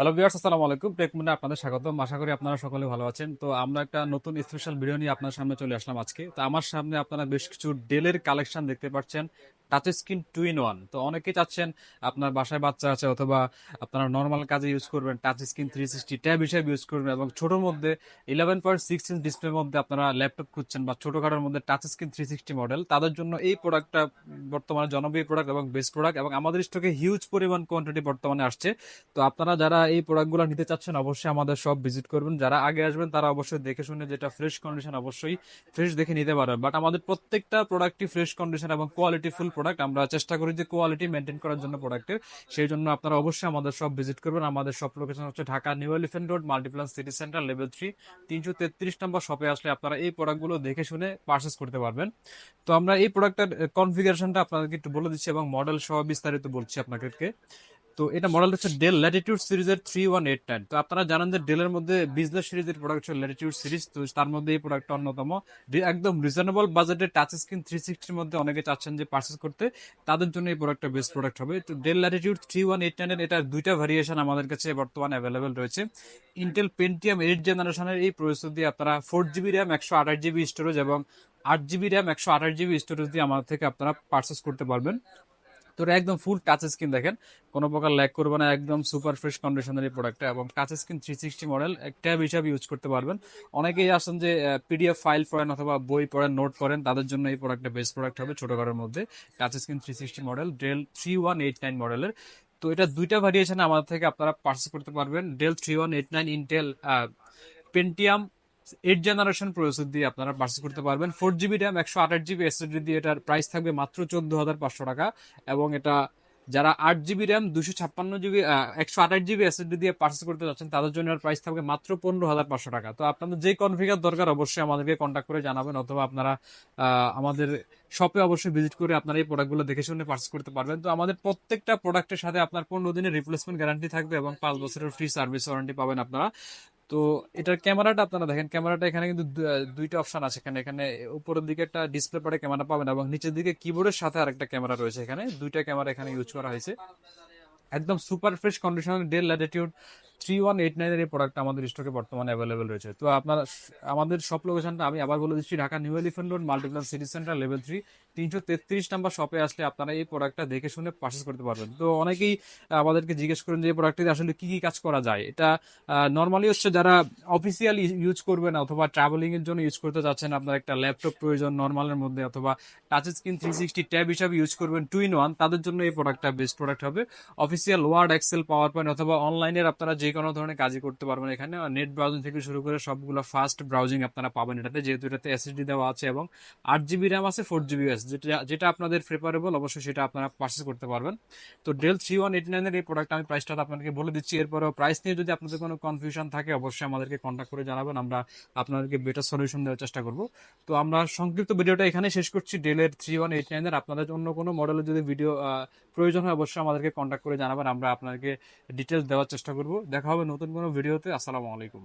Hello viewers আসসালামু আলাইকুম। Take মুনে আপনাদের স্বাগতম। আশা করি আপনারা সকলে ভালো আছেন। তো আমরা একটা নতুন স্পেশাল ভিডিও নিয়ে আপনার সামনে চলে আসলাম আজকে। তো আমার সামনে আপনারা বেশ কিছু ডেলের কালেকশন দেখতে পাচ্ছেন। Touch screen two in one তো অনেকেই চাচ্ছেন আপনার বাসায় বাচ্চা আছে অথবা আপনারা নর্মাল কাজে ইউজ করবেন touch screen three sixty tab হিসেবে ইউজ করবেন এবং ছোটোর মধ্যে ইলেভেন পয়েন্ট সিক্স ইঞ্চ ডিসপ্লের মধ্যে আপনারা ল্যাপটপ খুঁজছেন বা ছোটোখাটোর মধ্যে touch screen three sixty model তাদের জন্য এই প্রোডাক্টটা বর্তমানে জনপ্রিয় প্রোডাক্ট এবং বেস্ট প্রোডাক্ট এবং আমাদের স্টকে হিউজ পরিমাণ কোয়ান্টিটি বর্তমানে আসছে। তো আপনারা যারা এই প্রোডাক্টগুলো নিতে চাচ্ছেন অবশ্যই আমাদের সব ভিজিট করবেন। যারা আগে আসবেন তারা অবশ্যই দেখে শুনে যেটা ফ্রেশ কন্ডিশন অবশ্যই ফ্রেশ দেখে নিতে পারবেন। বাট আমাদের প্রত্যেকটা প্রোডাক্টই ফ্রেশ কন্ডিশন এবং কোয়ালিটি ফুল প্রোডাক্ট আমরা চেষ্টা করি যে কোয়ালিটি মেনটেন করার জন্য প্রোডাক্টের সেই জন্য আপনারা অবশ্যই আমাদের সব ভিজিট করবেন। আমাদের সব লোকেশন হচ্ছে Dhaka New Elephant Road Multiplan City Centre level three তিনশো তেত্রিশ নম্বর শপে আসলে আপনারা এই প্রোডাক্টগুলো দেখে শুনে পারচেস করতে পারবেন। তো আমরা এই প্রোডাক্টের কনফিগারেশনটা আপনাদেরকে একটু বলে দিচ্ছি এবং মডেল সহ বিস্তারিত বলছি আপনাদেরকে। তো এটা মডেল হচ্ছে ডেল ল্যাটিটিউড সিরিজের থ্রি ওয়ান এইট নাইন তো আপনারা জানেন যে ডেলের মধ্যে বিজনেস সিরিজের প্রোডাক্ট হচ্ছে ল্যাটিটিউড সিরিজ তো তার মধ্যে এই প্রোডাক্টটা অন্যতম। একদম রিজনেবল বাজেটে টাচ স্ক্রিন থ্রি সিক্সটির মধ্যে অনেকে চাচ্ছেন যে পারচেস করতে, তাদের জন্য এই প্রোডাক্টটা বেস্ট প্রোডাক্ট হবে। তো Dell Latitude three one eight নাইনের এটা দুইটা ভ্যারিয়েশন আমাদের কাছে বর্তমানে অ্যাভেলেবেল রয়েছে। ইন্টেল পেন্টিয়াম এইট জেনারেশনের এই প্রসেসর দিয়ে আপনারা ফোর জিবি র্যাম একশো আঠাশ জিবি স্টোরেজ এবং আট জিবি র্যাম একশো আঠাশ জিবি স্টোরেজ দিয়ে আমাদের থেকে আপনারা পারচেস করতে পারবেন। তো একদম ফুল টাচ স্ক্রিন দেখেন। কোনো প্রকার ল্যাক করবে না, একদম সুপার ফ্রেশ কন্ডিশনের এই প্রোডাক্টটা এবং touch screen three sixty model tab হিসাবে ইউজ করতে পারবেন। অনেকেই আসেন যে পিডিএফ ফাইল পড়েন অথবা বই পড়েন নোট করেন তাদের জন্য এই প্রোডাক্টটা বেস্ট প্রোডাক্ট হবে ছোট ঘরের মধ্যে touch screen three sixty model Dell three one eight nine মডেলের তো এটা দুইটা ভ্যারিয়েশনে আমাদের থেকে আপনারা পার্চেস করতে পারবেন। Dell three one eight nine Intel Pentium eight generation processor দিয়ে আপনারা পার্চেস করতে পারবেন। ফোর জিবি র্যাম একশো আঠাশ জিবি এসএসডি দিয়ে এটার প্রাইস থাকবে মাত্র চোদ্দ হাজার পাঁচশো টাকা এবং এটা যারা আট জিবি র্যাম দুশো ছাপ্পান্ন জিবি একশো আঠাশ জিবি এসএসডি দিয়ে পার্চেস করতে যাচ্ছেন, তাদের জন্য প্রাইস থাকবে মাত্র পনেরো হাজার পাঁচশো টাকা। তো আপনাদের যে কনফিগার দরকার অবশ্যই আমাদেরকে কন্ট্যাক্ট করে জানাবেন অথবা আপনারা আমাদের শপে অবশ্যই ভিজিট করে আপনারা এই প্রোডাক্টগুলো দেখে শুনে পার্চেস করতে পারবেন। তো আমাদের প্রত্যেকটা প্রোডাক্টের সাথে আপনার পনেরো দিনের রিপ্লেসমেন্ট গ্যারান্টি থাকবে এবং পাঁচ বছরের ফ্রি সার্ভিস ওয়ারেন্টি পাবেন আপনারা। তো এটার ক্যামেরাটা আপনারা দেখেন, ক্যামেরাটা এখানে কিন্তু দুইটা অপশন আছে। এখানে এখানে উপরের দিকে একটা ডিসপ্লে পারে ক্যামেরা পাবেন এবং নিচের দিকে কিবোর্ডের সাথে আরেকটা ক্যামেরা রয়েছে এখানে। দুইটা ক্যামেরা এখানে ইউজ করা হয়েছে। একদম super fresh condition Dell Latitude three one eight নাইনের এই প্রোডাক্ট আমাদের স্টকে বর্তমানে অ্যাভেলেবেল রয়েছে। তো আপনারা, আমাদের সব লোকেশনটা আমি আবার বলে দিচ্ছি, Dhaka New Elephant Road Multiplan City Centre level three তিনশো তেত্রিশ নাম্বার শপে আসলে আপনারা এই প্রোডাক্টটা দেখে শুনে পারচেস করতে পারবেন। তো অনেকেই আমাদেরকে জিজ্ঞেস করেন যে এই প্রোডাক্টটি আসলে কি কি কাজ করা যায়? এটা নর্মালি হচ্ছে যারা অফিসিয়াল ইউজ করবেন অথবা ট্রাভেলিং এর জন্য ইউজ করতে চাচ্ছেন, আপনার একটা ল্যাপটপ প্রয়োজন নর্মালের মধ্যে, অথবা touch screen three sixty tab হিসাবে ইউজ করবেন টু ইন ওয়ান তাদের জন্য এই প্রোডাক্টটা বেস্ট প্রোডাক্ট হবে। Official Word Excel PowerPoint অথবা অনলাইনের আপনারা যে কোনো ধরনের কাজই করতে পারবেন এখানে। নেট ব্রাউজিং থেকে শুরু করে সবগুলো ফাস্ট ব্রাউজিং আপনারা পাবেন এটাতে। যেহেতু এটাতে এসএসডি দেওয়া আছে এবং আট জিবি র্যাম আছে ফোর জিবি এস যেটা যেটা আপনাদের প্রেফারেবল অবশ্যই সেটা আপনারা পারচেস করতে পারবেন। তো ডেল থ্রি ওয়ান এইটি নাইনের এই প্রোডাক্ট আমি প্রাইসটা আপনাদেরকে বলে দিচ্ছি। এরপরেও প্রাইস নিয়ে যদি আপনাদের কোনো কনফিউশন থাকে, অবশ্যই আমাদেরকে কন্ট্যাক্ট করে জানাবেন। আমরা আপনাদেরকে বেটার সলিউশন দেওয়ার চেষ্টা করব। তো আমরা সংক্ষিপ্ত ভিডিওটা এখানে শেষ করছি। ডেলের থ্রি ওয়ান এইট নাইনের আপনাদের অন্য কোনো মডেলের যদি ভিডিও প্রয়োজন হয় অবশ্যই আমাদেরকে কন্ট্যাক্ট করে জানাবেন, আমরা আপনাদেরকে ডিটেলস দেওয়ার চেষ্টা করব। দেখা হবে নতুন কোনো ভিডিওতে আসসালামু আলাইকুম।